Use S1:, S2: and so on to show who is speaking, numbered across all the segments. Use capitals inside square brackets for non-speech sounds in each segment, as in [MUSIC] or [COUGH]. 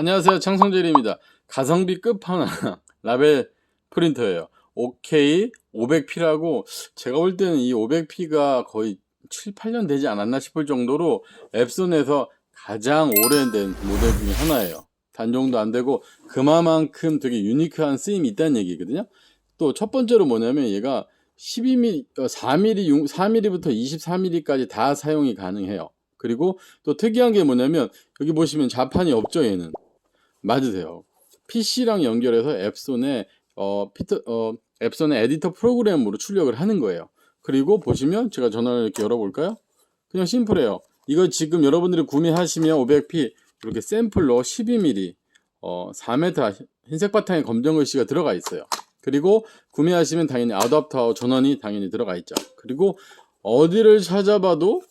S1: 안녕하세요. 창성재리입니다. 가성비 끝판왕 [LAUGHS] 라벨 프린터예요. OK 500P라고 제가 볼 때는 이 500P가 거의 7, 8년 되지 않았나 싶을 정도로 앱손에서 가장 오래된 모델 중에 하나예요. 단종도 안 되고 그만큼 되게 유니크한 쓰임이 있다는 얘기거든요. 또 첫 번째로 뭐냐면 얘가 12mm, 4mm, 4mm부터 24mm까지 다 사용이 가능해요. 그리고 또 특이한 게 뭐냐면 여기 보시면 자판이 없죠 얘는 맞으세요. PC랑 연결해서 앱손에 어, 피터, 어, 앱손의 에디터 프로그램으로 출력을 하는 거예요. 그리고 보시면 제가 전화를 이렇게 열어볼까요? 그냥 심플해요. 이거 지금 여러분들이 구매하시면 500p 이렇게 샘플로 12mm 어, 4m 흰색 바탕에 검정 글씨가 들어가 있어요. 그리고 구매하시면 당연히 아답터 전원이 당연히 들어가 있죠. 그리고 어디를 찾아봐도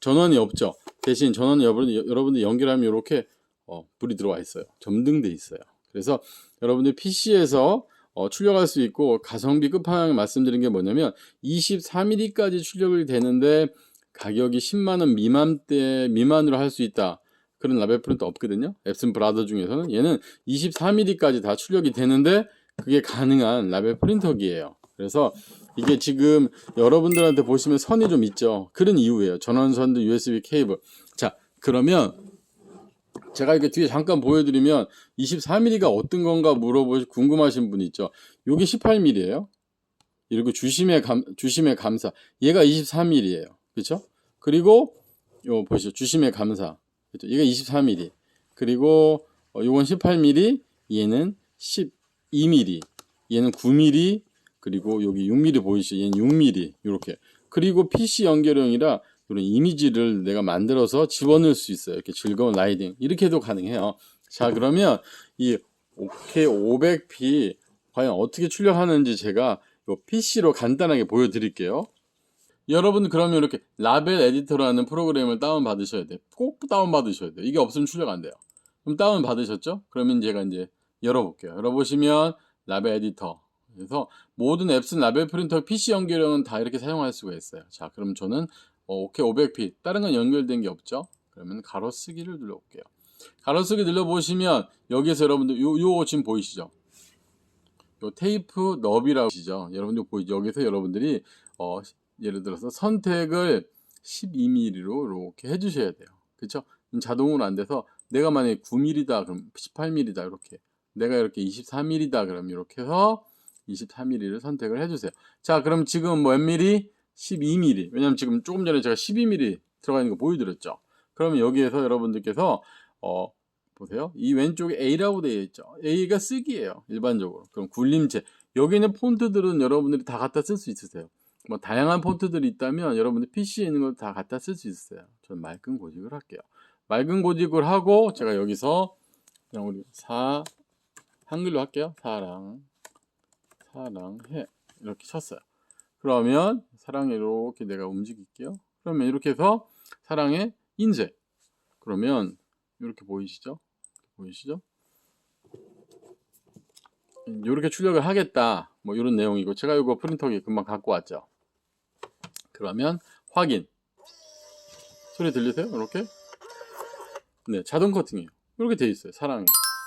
S1: 전원이 없죠. 대신 전원 여러분 여러분들 연결하면 이렇게 어, 불이 들어와 있어요. 점등돼 있어요. 그래서 여러분들 PC에서 어, 출력할 수 있고 가성비 끝판왕 말씀드린 게 뭐냐면 24mm까지 출력이 되는데 가격이 10만 원 미만대 미만으로 할 수 있다. 그런 라벨 프린터 없거든요. 앱슨 브라더 중에서는 얘는 24mm까지 다 출력이 되는데 그게 가능한 라벨 프린터기예요. 그래서 이게 지금 여러분들한테 보시면 선이 좀 있죠. 그런 이유예요. 전원선도 USB 케이블. 자, 그러면 제가 이렇게 뒤에 잠깐 보여드리면 24mm가 어떤 건가 물어보시 궁금하신 분 있죠. 요게 18mm예요. 이렇게 주심의 감 주심의 감사. 얘가 23mm예요. 그렇죠? 그리고 요 보시죠. 주심의 감사. 그렇죠? 얘가 23mm. 그리고 어, 요건 18mm, 얘는 12mm. 얘는 9mm, 그리고 여기 6mm 보이시죠? 얘는 6mm. 이렇게. 그리고 PC 연결형이라 이런 이미지를 내가 만들어서 집어넣을 수 있어요. 이렇게 즐거운 라이딩. 이렇게도 가능해요. 자, 그러면 이 OK 500p 과연 어떻게 출력하는지 제가 이 PC로 간단하게 보여드릴게요. 여러분 그러면 이렇게 라벨 에디터라는 프로그램을 다운 받으셔야 돼요. 꼭 다운 받으셔야 돼요. 이게 없으면 출력 안 돼요. 그럼 다운 받으셨죠? 그러면 제가 이제 열어볼게요. 열어보시면 라벨 에디터. 그래서 모든 앱슨 라벨 프린터 PC 연결형은 다 이렇게 사용할 수가 있어요. 자, 그럼 저는 어, 오케이 500p 다른 건 연결된 게 없죠? 그러면 가로 쓰기를 눌러볼게요. 가로 쓰기 눌러보시면 여기에서 여러분들 요, 요 지금 보이시죠? 요 테이프 너비라고 하시죠? 여러분들 보이죠? 여기서 여러분들이 어, 예를 들어서 선택을 12mm로 이렇게 해주셔야 돼요. 그쵸? 자동으로 안 돼서 내가 만약에 9mm다 그럼 18mm다 이렇게 내가 이렇게 24mm다 그럼 이렇게 해서 24mm를 선택을 해주세요. 자 그럼 지금 몇 mm 12mm. 왜냐면 지금 조금 전에 제가 12mm 들어가 있는 거 보여드렸죠. 그러면 여기에서 여러분들께서 어 보세요. 이 왼쪽에 A라고 되어 있죠. A가 쓰기예요. 일반적으로. 그럼 굴림체. 여기 있는 폰트들은 여러분들이 다 갖다 쓸 수 있으세요. 뭐 다양한 폰트들이 있다면 여러분들 PC에 있는 거다 갖다 쓸 수 있어요. 저는 맑은 고직을 할게요. 맑은 고직을 하고 제가 여기서 그냥 우리 사 한글로 할게요. 사랑 사랑해 이렇게 쳤어요. 그러면 사랑에 이렇게 내가 움직일게요. 그러면 이렇게 해서 사랑의 인쇄. 그러면 이렇게 보이시죠? 보이시죠? 이렇게 출력을 하겠다. 뭐 이런 내용이고 제가 이거 프린터기 금방 갖고 왔죠. 그러면 확인. 소리 들리세요? 이렇게? 네, 자동 커팅이에요. 이렇게 돼 있어요. 사랑이.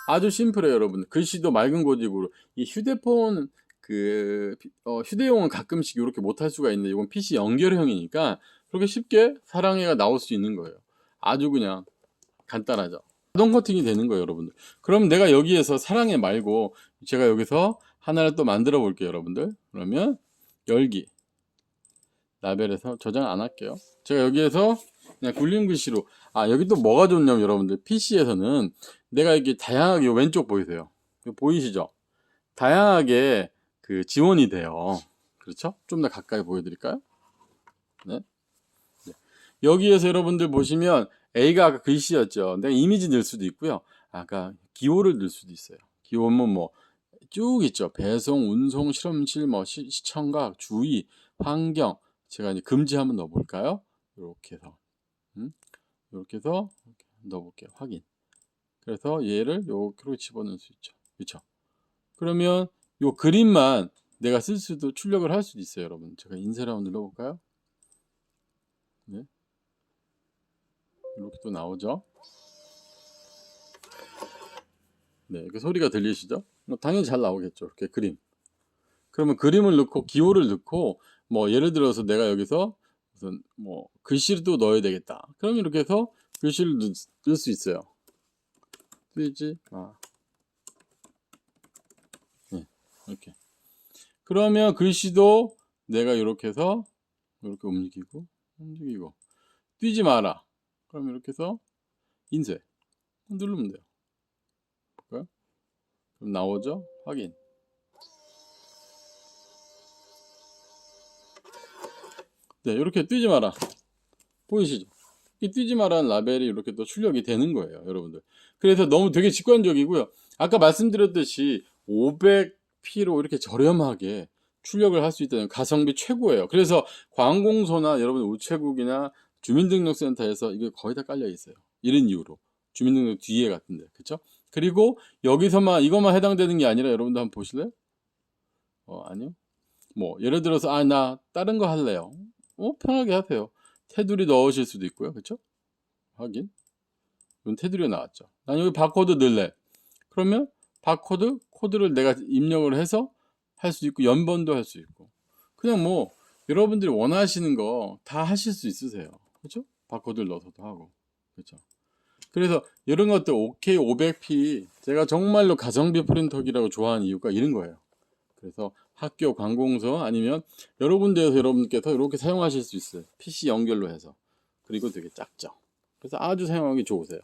S1: 아주 심플해요, 여러분. 글씨도 맑은 고직으로 이 휴대폰 그 어, 휴대용은 가끔씩 이렇게 못할 수가 있는데 이건 PC 연결형이니까 그렇게 쉽게 사랑해가 나올 수 있는 거예요. 아주 그냥 간단하죠. 자동 커팅이 되는 거예요, 여러분들. 그럼 내가 여기에서 사랑해 말고 제가 여기서 하나를 또 만들어 볼게요, 여러분들. 그러면 열기 라벨에서 저장 안 할게요. 제가 여기에서 그냥 굴림 글씨로 아 여기 또 뭐가 좋냐면 여러분들 PC에서는 내가 이게 다양하게 왼쪽 보이세요? 보이시죠? 다양하게 그 지원이 돼요. 그렇죠? 좀 더 가까이 보여드릴까요? 네. 네. 여기에서 여러분들 보시면 A가 아까 글씨였죠. 내가 이미지 넣을 수도 있고요. 아까 기호를 넣을 수도 있어요. 기호는 뭐 쭉 있죠. 배송, 운송, 실험실, 뭐 시, 시청각, 주의, 환경. 제가 이제 금지 한번 넣어볼까요? 이렇게 해서 음? 이렇게 해서 넣어볼게요. 확인. 그래서 얘를 이렇게 집어넣을 수 있죠. 그렇죠? 그러면 요 그림만 내가 쓸 수도 출력을 할 수도 있어요 여러분 제가 인쇄를 한번 눌러볼까요 네. 이렇게 또 나오죠 네, 그 소리가 들리시죠? 뭐 당연히 잘 나오겠죠. 이렇게 그림. 그러면 그림을 넣고 기호를 넣고 뭐 예를 들어서 내가 여기서 무슨 뭐 글씨도 넣어야 되겠다. 그럼 이렇게 해서 글씨를 넣, 넣을 수 있어요. 뜨지 마. 네, 이렇게. 그러면 글씨도 내가 이렇게 해서 이렇게 움직이고 움직이고 뛰지 마라. 그럼 이렇게 해서 인쇄 누르면 돼요. 볼까요? 그럼 나오죠? 확인. 네, 이렇게 뛰지 마라. 보이시죠? 이 뛰지 마라는 라벨이 이렇게 또 출력이 되는 거예요, 여러분들. 그래서 너무 되게 직관적이고요. 아까 말씀드렸듯이 500P로 이렇게 저렴하게 출력을 할 수 있다는 가성비 최고예요. 그래서 관공서나 여러분 우체국이나 주민등록센터에서 이게 거의 다 깔려 있어요. 이런 이유로. 주민등록 뒤에 같은데. 그쵸? 그리고 여기서만 이것만 해당되는 게 아니라 여러분들 한번 보실래요? 어, 아니요. 뭐 예를 들어서 아 나 다른 거 할래요. 어, 편하게 하세요. 테두리 넣으실 수도 있고요. 그쵸? 확인. 이건 테두리가 나왔죠. 난 여기 바코드 넣을래. 그러면 바코드 코드를 내가 입력을 해서 할 수 있고 연번도 할 수 있고 그냥 뭐 여러분들이 원하시는 거 다 하실 수 있으세요. 그렇죠? 바코드를 넣어서도 하고 그렇죠. 그래서 이런 것들 OK 500P 제가 정말로 가성비 프린터기라고 좋아하는 이유가 이런 거예요. 그래서 학교 관공서 아니면 여러 군데에서 여러분께서 이렇게 사용하실 수 있어요. PC 연결로 해서 그리고 되게 작죠. 그래서 아주 사용하기 좋으세요.